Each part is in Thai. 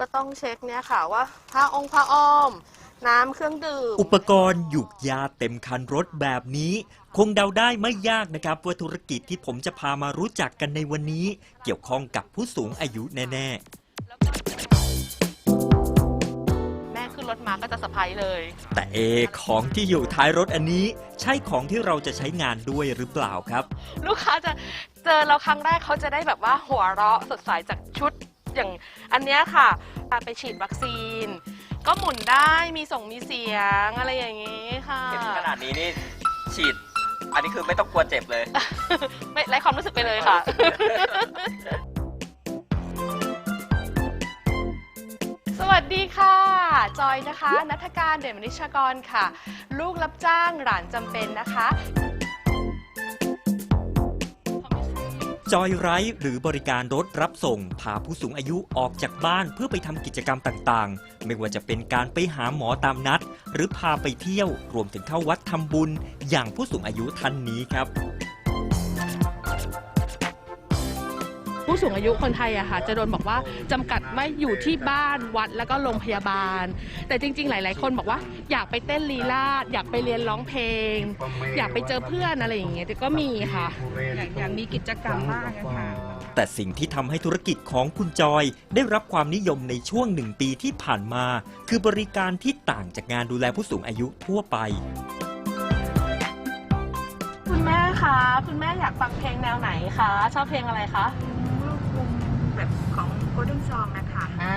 ก็ต้องเช็คเนี่ยค่ะว่าผ้าองค์ผ้าอ้อม น้ำเครื่องดื่ม อุปกรณ์หยุกยาเต็มคันรถแบบนี้ คงเดาได้ไม่ยากนะครับว่าธุรกิจที่ผมจะพามารู้จักกันในวันนี้ เกี่ยวข้องกับผู้สูงอายุแน่แม่ขึ้นรถมาก็จะสะพายเลย ๆ แต่เอของที่อยู่ท้ายรถอันนี้ ใช่ของที่เราจะใช้งานด้วยหรือเปล่าครับ ลูกค้าจะเจอเราครั้งแรกเขาจะได้แบบว่าหัวเราะสดใสจากชุด อย่างอันเนี้ยค่ะไปฉีดวัคซีน ก็หมุนได้มีส่งมีเสียงอะไรอย่างนี้ค่ะ เห็นขนาดนี้นี่ฉีด อันนี้คือไม่ต้องกลัวเจ็บเลย ไม่ไร้ความรู้สึกไปเลยค่ะ สวัสดีค่ะ จอยนะคะ นัฐการเด่นมนิชกรค่ะ ลูกรับจ้างหลานจำเป็นนะคะ จอยไรด์หรือบริการรถรับส่ง พาผู้สูงอายุออกจากบ้านเพื่อไปทำกิจกรรมต่างๆ ไม่ว่าจะเป็นการไปหาหมอตามนัด หรือพาไปเที่ยวรวมถึงเข้าวัดทำบุญ อย่างผู้สูงอายุท่านนี้ครับ ผู้สูงอายุคนไทยอะค่ะจะโดนบอกว่าจำกัดไม่อยู่ที่บ้านวัดแล้วก็โรงพยาบาล แต่จริง ๆ หลาย ๆ คนบอกว่าอยากไปเต้นลีลาดอยากไปเรียนร้องเพลง อยากไปเจอเพื่อนอะไรอย่างเงี้ยแต่ก็มีค่ะอยากอยากมีกิจกรรมบ้างอะค่ะแต่สิ่งที่ทำให้ธุรกิจของคุณจอย ได้รับความนิยมในช่วงหนึ่งปีที่ผ่านมา คือบริการที่ต่างจากงานดูแลผู้สูงอายุทั่วไปคุณแม่คะ คุณแม่อยากฟังเพลงแนวไหนคะ ชอบเพลงอะไรคะลูกกรุง แบบของโกลเด้นซองนะคะ อ่า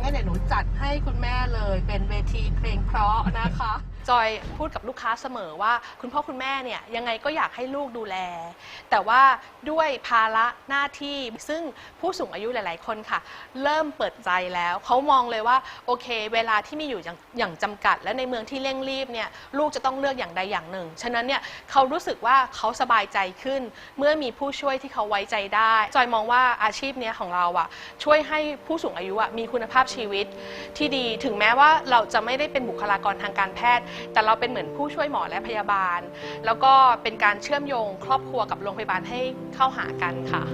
งั้นเดี๋ยวหนูจัดให้คุณแม่เลย เป็นเวทีเพลงเพราะนะคะ จอยพูดกับลูกค้าเสมอว่า คุณพ่อคุณแม่เนี่ยยังไงก็อยากให้ลูกดูแล แต่ว่าด้วยภาระหน้าที่ซึ่งผู้สูงอายุหลาย ๆ คนค่ะ เริ่มเปิดใจแล้วเขามองเลยว่าโอเค เวลาที่มีอยู่อย่างอย่างจำกัด และในเมืองที่เร่งรีบเนี่ยลูกจะต้องเลือกอย่างใดอย่างหนึ่ง ฉะนั้นเนี่ยเขารู้สึกว่าเขาสบายใจขึ้น เมื่อมีผู้ช่วยที่เขาไว้ใจได้ จอยมองว่าอาชีพเนี้ยของเราอะช่วยให้ผู้สูงอายุอะมีคุณภาพชีวิตที่ดี ถึงแม้ว่าเราจะไม่ได้เป็นบุคลากรทางการแพทย์แต่เราเป็นเหมือนผู้ช่วยหมอและพยาบาล แล้วก็เป็นการเชื่อมโยงครอบครัวกับโรงพยาบาลให้เข้าหากันค่ะ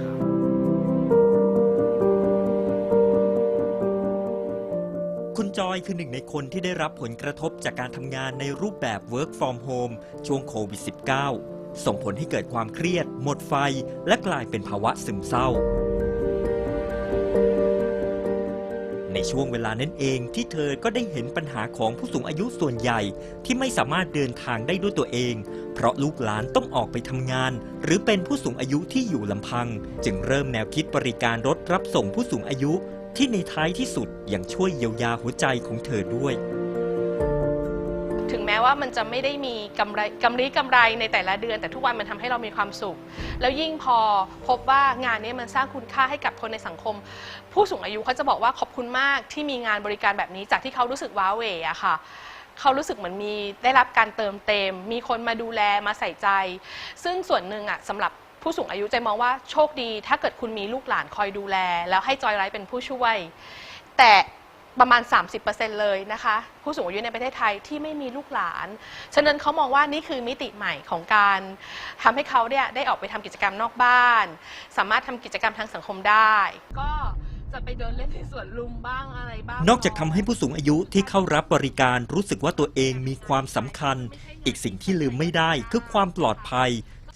คุณจอยคือหนึ่งในคนที่ได้รับผลกระทบจากการทำงานในรูปแบบ work from home ช่วงโควิด -19 ส่งผลให้เกิดความเครียด หมดไฟ และกลายเป็นภาวะซึมเศร้า ในช่วงเวลานั้นเองที่เธอก็ได้เห็นปัญหาของผู้สูงอายุส่วนใหญ่ที่ไม่สามารถเดินทางได้ด้วยตัวเอง เพราะลูกหลานต้องออกไปทำงาน หรือเป็นผู้สูงอายุที่อยู่ลำพัง จึงเริ่มแนวคิดบริการรถรับส่งผู้สูงอายุ ที่ในท้ายที่สุดยังช่วยเยียวยาหัวใจของเธอด้วย ว่ามันจะไม่ได้มีกำไรกำไรกำไรในแต่ละเดือน แต่ทุกวันมันทำให้เรามีความสุข แล้วยิ่งพอพบว่างานนี้มันสร้างคุณค่าให้กับคนในสังคม ผู้สูงอายุเขาจะบอกว่าขอบคุณมากที่มีงานบริการแบบนี้ จากที่เขารู้สึกว้าเหวอะค่ะเขารู้สึกเหมือนมีได้รับการเติมเต็ม มีคนมาดูแลมาใส่ใจ ซึ่งส่วนหนึ่งอะสำหรับผู้สูงอายุใจมองว่าโชคดี ถ้าเกิดคุณมีลูกหลานคอยดูแล แล้วให้จอยไลฟ์เป็นผู้ช่วย แต่ ประมาณ 30%เลยนะคะ ผู้สูงอายุในประเทศไทยที่ไม่มีลูกหลาน ฉะนั้นเขามองว่านี่คือมิติใหม่ของการทำให้เขาเนี่ยได้ออกไปทำกิจกรรมนอกบ้าน สามารถทำกิจกรรมทางสังคมได้ ก็จะไปเดินเล่นในสวนลุมบ้างอะไรบ้าง นอกจากทำให้ผู้สูงอายุที่เข้ารับบริการรู้สึกว่าตัวเองมีความสำคัญ อีกสิ่งที่ลืมไม่ได้คือความปลอดภัย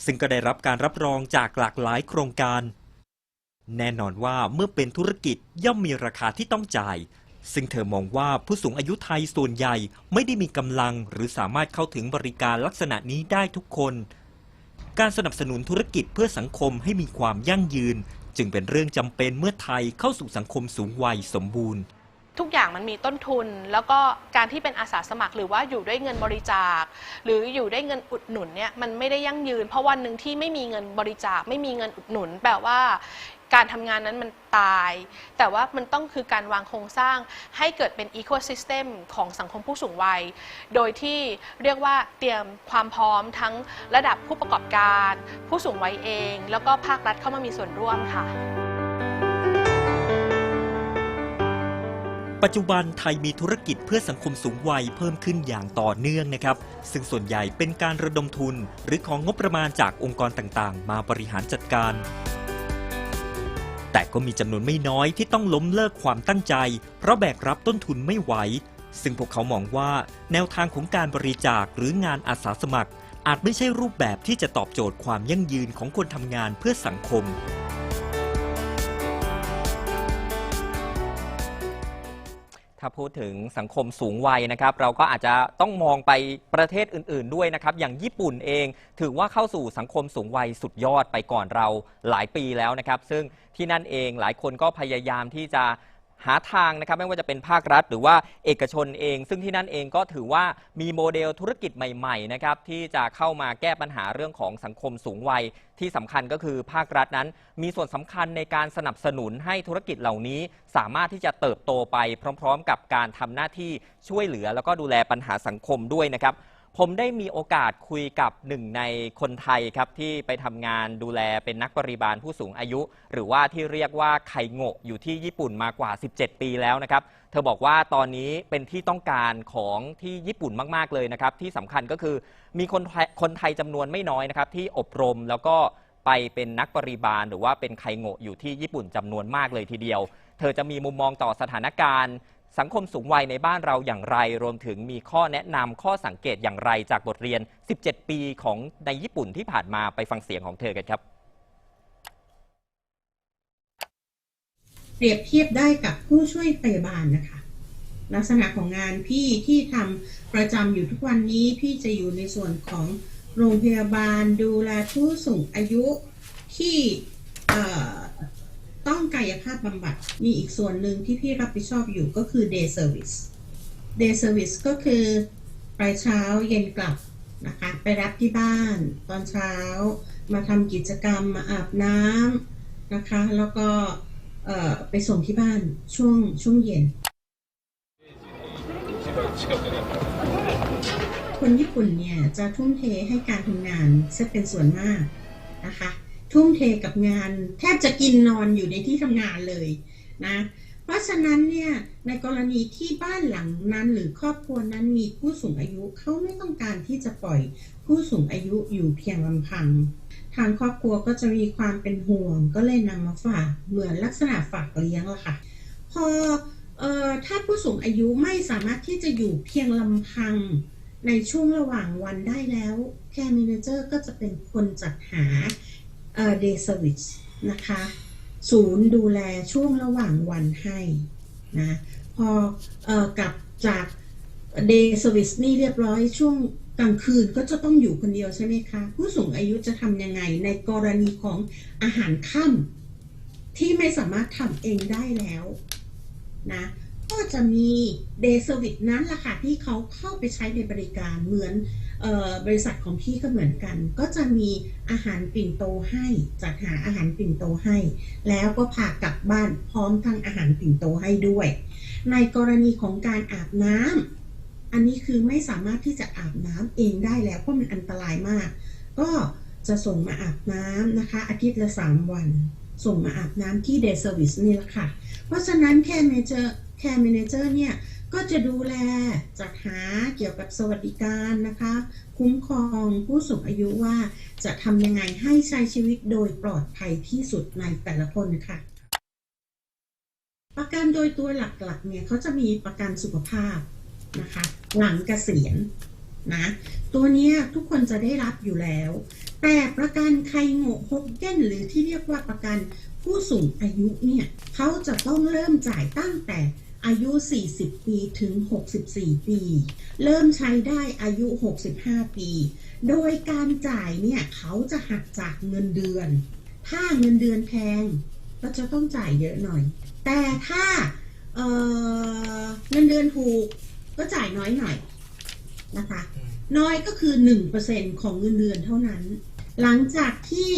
ซึ่งก็ได้รับการรับรองจากหลากหลายโครงการ แน่นอนว่าเมื่อเป็นธุรกิจย่อมมีราคาที่ต้องจ่าย ซึ่งเธอมองว่าผู้สูงอายุไทยส่วนใหญ่ไม่ได้มีกำลังหรือสามารถเข้าถึงบริการลักษณะนี้ได้ทุกคน การสนับสนุนธุรกิจเพื่อสังคมให้มีความยั่งยืน จึงเป็นเรื่องจำเป็นเมื่อไทยเข้าสู่สังคมสูงวัยสมบูรณ์ ทุกอย่างมันมีต้นทุน แล้วก็การที่เป็นอาสาสมัครหรือว่าอยู่ด้วยเงินบริจาค หรืออยู่ด้วยเงินอุดหนุนเนี่ยมันไม่ได้ยั่งยืน เพราะวันหนึ่งที่ไม่มีเงินบริจาคไม่มีเงินอุดหนุน แปลว่า การทำงานนั้นมันตาย แต่ว่ามันต้องคือการวางโครงสร้างให้เกิดเป็นอีโคซิสเต็มของสังคมผู้สูงวัย โดยที่เรียกว่าเตรียมความพร้อมทั้งระดับผู้ประกอบการ ผู้สูงวัยเอง แล้วก็ภาครัฐเข้ามามีส่วนร่วมค่ะ ปัจจุบันไทยมีธุรกิจเพื่อสังคมสูงวัยเพิ่มขึ้นอย่างต่อเนื่องนะครับ ซึ่งส่วนใหญ่เป็นการระดมทุน หรือของงบประมาณจากองค์กรต่างๆ มาบริหารจัดการ แต่ก็มีจำนวนไม่น้อยที่ต้องล้มเลิกความตั้งใจ เพราะแบกรับต้นทุนไม่ไหว ซึ่งพวกเขามองว่า แนวทางของการบริจาคหรืองานอาสาสมัคร อาจไม่ใช่รูปแบบที่จะตอบโจทย์ความยั่งยืนของคนทำงานเพื่อสังคม ถ้าพูดถึงสังคมสูงวัยนะครับ เราก็อาจจะต้องมองไปประเทศอื่น ๆ ด้วยนะครับ อย่างญี่ปุ่นเองถือว่าเข้าสู่สังคมสูงวัยสุดยอดไปก่อนเราหลายปีแล้วนะครับ ซึ่งที่นั่นเองหลายคนก็พยายามที่จะ หาทางนะครับไม่ว่าจะเป็นภาครัฐ หรือว่าเอกชนเอง ซึ่งที่นั่นเองก็ถือว่ามีโมเดลธุรกิจใหม่ๆนะครับที่จะเข้ามาแก้ปัญหาเรื่องของสังคมสูงวัย ที่สำคัญก็คือภาครัฐนั้น มีส่วนสำคัญในการสนับสนุนให้ธุรกิจเหล่านี้ สามารถที่จะเติบโตไปพร้อม ๆ กับการทำหน้าที่ช่วยเหลือ แล้วก็ดูแลปัญหาสังคมด้วยนะครับ ผมได้มีโอกาสคุยกับหนึ่งในคนไทยครับ ที่ไปทำงานดูแลเป็นนักบริบาลผู้สูงอายุ หรือว่าที่เรียกว่าไคโงะอยู่ที่ญี่ปุ่นมากว่า 17 ปีแล้วนะครับ เธอบอกว่าตอนนี้เป็นที่ต้องการของที่ญี่ปุ่นมาก ๆ เลยนะครับ ที่สำคัญก็คือมีคนไทยคนไทยจำนวนไม่น้อยนะครับ ที่อบรมแล้วก็ไปเป็นนักบริบาล หรือว่าเป็นไคโงะอยู่ที่ญี่ปุ่นจำนวนมากเลยทีเดียว เธอจะมีมุมมองต่อสถานการณ์ สังคมสูงวัยในบ้านเราอย่างไร รวมถึงมีข้อแนะนำข้อสังเกตอย่างไรจากบทเรียน 17 ปีของในญี่ปุ่นที่ผ่านมาไปฟังเสียงของเธอกันครับ เปรียบเทียบได้กับผู้ช่วยพยาบาลนะคะ ลักษณะของงานพี่ที่ทำประจำอยู่ทุกวันนี้พี่จะอยู่ในส่วนของโรงพยาบาลดูแลผู้สูงอายุที่เอ่อ ต้องกายภาพบำบัด มีอีกส่วนหนึ่งที่พี่รับผิดชอบอยู่ก็คือ day service day service ก็คือไปเช้าเย็นกลับนะคะ ไปรับที่บ้านตอนเช้า มาทำกิจกรรมมาอาบน้ำนะคะ แล้วก็ไปส่งที่บ้านช่วงช่วงเย็น คนญี่ปุ่นเนี่ยจะทุ่มเทให้การทำงานซะเป็นส่วนมากนะคะ ทุ่มเทกับงาน แทบจะกินนอนอยู่ในที่ทำงานเลยนะเพราะฉะนั้นเนี่ยในกรณีที่บ้านหลังนั้นหรือครอบครัวนั้นมีผู้สูงอายุเขาไม่ต้องการที่จะปล่อยผู้สูงอายุอยู่เพียงลำพัง ทางครอบครัวก็จะมีความเป็นห่วง ก็เลยนำมาฝากเหมือนลักษณะฝากเลี้ยงละค่ะ พอเอ่อถ้าผู้สูงอายุไม่สามารถที่จะอยู่เพียงลำพัง ในช่วงระหว่างวันได้แล้วแคร์ a เ a เจอร์ก็จะเป็นคนจัดหา เอ่อ day service นะคะ ศูนย์ดูแลช่วงระหว่างวันให้นะพอออกลับจาก day service นี่เรียบร้อยช่วงกลางคืนก็จะต้องอยู่คนเดียวใช่ไหมคะ ผู้สูงอายุจะทำยังไงในกรณีของอาหารค่ำที่ไม่สามารถทำเองได้แล้วนะ ก็จะมี day service นั้นล่ะค่ะที่เขาเข้าไปใช้ในบริการเหมือนออบริษัทของพี่ก็เหมือนกัน ก็จะมีอาหารปิ่นโตให้จัดหาอาหารปิ่นโตให้ แล้วก็พากลับบ้านพร้อมทั้งอาหารปิ่นโตให้ด้วย ในกรณีของการอาบน้ำอันนี้คือไม่สามารถที่จะอาบน้ำเองได้แล้วเพราะมันอันตรายมาก ก็จะส่งมาอาบน้ำนะคะ อาทิตย์ละ 3 วัน ส่งมาอาบน้ำที่ day service นี่แหละค่ะ เพราะฉะนั้นแค่เมเจอร์แค่ manager เนี่ยก็จะดูแลจัดหาเกี่ยวกับสวัสดิการนะคะ คุ้มครองผู้สูงอายุว่าจะทำยังไงให้ใช้ชีวิตโดยปลอดภัยที่สุดในแต่ละคนค่ะ ประกันโดยตัวหลักๆเนี่ยเขาจะมีประกันสุขภาพนะคะ หลังเกษียณนะตัวนี้ทุกคนจะได้รับอยู่แล้ว แต่ประกันไคโงฮกเก้นหรือที่เรียกว่าประกันผู้สูงอายุเนี่ยเขาจะต้องเริ่มจ่ายตั้งแต่อายุ 40 ปีถึง 64 ปี เริ่มใช้ได้อายุ 65 ปี โดยการจ่ายเนี่ยเขาจะหักจากเงินเดือน ถ้าเงินเดือนแพงก็จะต้องจ่ายเยอะหน่อย แต่ถ้าเเงินเดือนถูกก็จ่ายน้อยหน่อยนะคะ น้อยก็คือ 1%ของเงินเดือนเท่านั้น หลังจากที่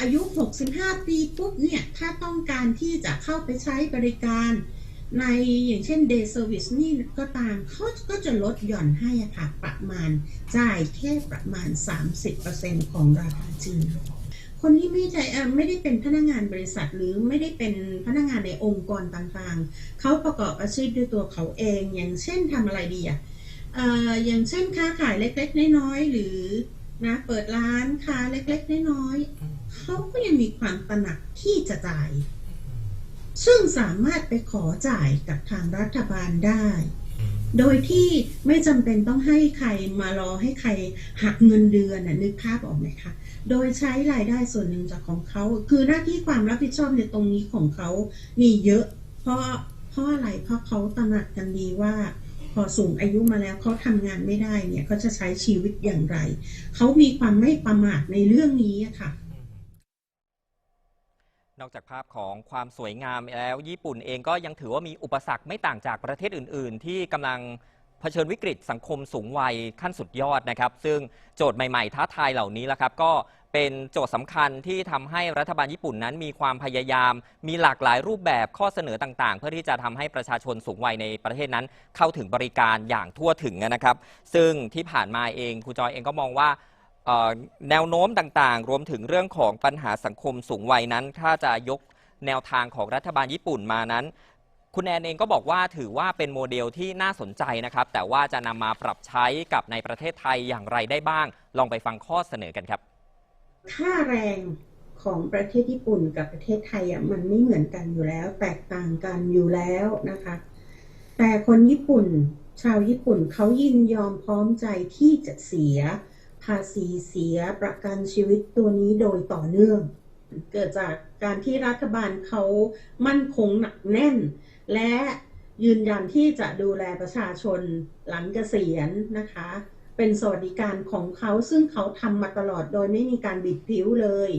อายุ 65 ปีปุ๊บเนี่ย ถ้าต้องการที่จะเข้าไปใช้บริการในอย่างเช่น day service นี่ก็ตามเขาก็จะลดหย่อนให้ค่ะประมาณจ่ายแค่ประมาณ 30%ของราคาจริงคนที่ไม่ใช่ไม่ได้เป็นพนักงานบริษัทหรือไม่ได้เป็นพนักงานในองค์กรต่างๆ เขาประกอบอาชีพด้วยตัวเขาเอง อย่างเช่นทำอะไรดีอะเอ่ออย่างเช่นค้าขายเล็กๆน้อยๆหรือ นะเปิดร้านค้าเล็กๆน้อยๆเขาก็ยังมีความตระหนักที่จะจ่าย ซึ่งสามารถไปขอจ่ายกับทางรัฐบาลได้ โดยที่ไม่จำเป็นต้องให้ใครมารอให้ใครหักเงินเดือนน่ะนึกภาพออกไหมคะโดยใช้รายได้ส่วนหนึ่งจากของเขาคือหน้าที่ความรับผิดชอบในตรงนี้ของเขามีเยอะ เพราะเพราะอะไรเพราะเขาตระหนักกันดีว่าพ อสูงอายุมาแล้วเขาทำงานไม่ได้เนี่ยเขาจะใช้ชีวิตอย่างไร เขามีความไม่ประมาทในเรื่องนี้ค่ะนอกจากภาพของความสวยงามแล้ว ญี่ปุ่นเองก็ยังถือว่ามีอุปสรรคไม่ต่างจากประเทศอื่น ๆ ที่กำลังเผชิญวิกฤตสังคมสูงวัยขั้นสุดยอดนะครับ ซึ่งโจทย์ใหม่ ๆ ท้าทายเหล่านี้แล้วครับ ก็ เป็นโจทย์สำคัญที่ทำให้รัฐบาลญี่ปุ่นนั้นมีความพยายาม มีหลากหลายรูปแบบข้อเสนอต่าง ๆ เพื่อที่จะทำให้ประชาชนสูงวัยในประเทศนั้น เข้าถึงบริการอย่างทั่วถึงนะครับ ซึ่งที่ผ่านมาเองครูจอยเองก็มองว่าแนวโน้มต่างๆ รวมถึงเรื่องของปัญหาสังคมสูงวัยนั้น ถ้าจะยกแนวทางของรัฐบาลญี่ปุ่นมานั้น คุณแอนเองก็บอกว่าถือว่าเป็นโมเดลที่น่าสนใจนะครับ แต่ว่าจะนำมาปรับใช้กับในประเทศไทยอย่างไรได้บ้าง ลองไปฟังข้อเสนอกันครับ ค่าแรงของประเทศญี่ปุ่นกับประเทศไทยอะมันไม่เหมือนกันอยู่แล้ว แตกต่างกันอยู่แล้วนะคะ แต่คนญี่ปุ่น ชาวญี่ปุ่นเขายินยอมพร้อมใจที่จะเสีย ภาษีเสียประกันชีวิตตัวนี้โดยต่อเนื่อง เกิดจากการที่รัฐบาลเขามั่นคงหนักแน่น และยืนยันที่จะดูแลประชาชนหลังเกษียณนะคะ เป็นสวัสดิการของเขาซึ่งเขาทำมาตลอดโดยไม่มีการบิดพิ้วเลย